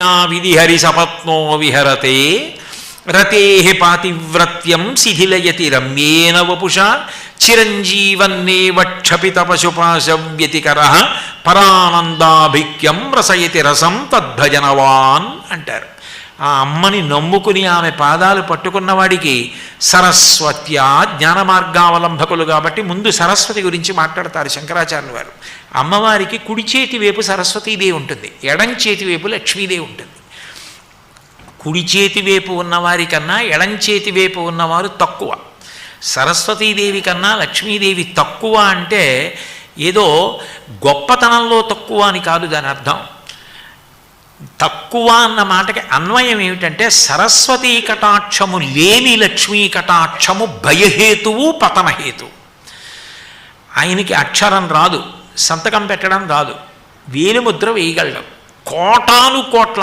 విధిహరి సపత్నో విహరతే రతే పాతివ్రత్యం శిథిలయతి రమ్యేన వపుష చిరంజీవన్నేవ క్షపిత పశుపాశవ్యతికర పరానందాభిక్యం రసయతి రసం తద్భజనవాన్ అంటారు. ఆ అమ్మని నమ్ముకుని ఆమె పాదాలు పట్టుకున్నవాడికి సరస్వత్యా జ్ఞాన మార్గావలంబకులు కాబట్టి ముందు సరస్వతి గురించి మాట్లాడతారు శంకరాచార్యులు వారు. అమ్మవారికి కుడి చేతి వైపు సరస్వతీదేవి ఉంటుంది ఎడం చేతి వైపు లక్ష్మీదేవి ఉంటుంది. కుడి చేతి వైపు ఉన్నవారికన్నా ఎడం చేతి వైపు ఉన్నవారు తక్కువ. సరస్వతీదేవి కన్నా లక్ష్మీదేవి తక్కువ అంటే ఏదో గొప్పతనంలో తక్కువ అని కాదు దాని అర్థం. తక్కువ అన్న మాటకి అన్వయం ఏమిటంటే సరస్వతీ కటాక్షము లేని లక్ష్మీ కటాక్షము భయహేతువు పతనహేతు ఆయనకి అక్షరం రాదు సంతకం పెట్టడం రాదు వేలిముద్ర వేయగలడం. కోటాను కోట్ల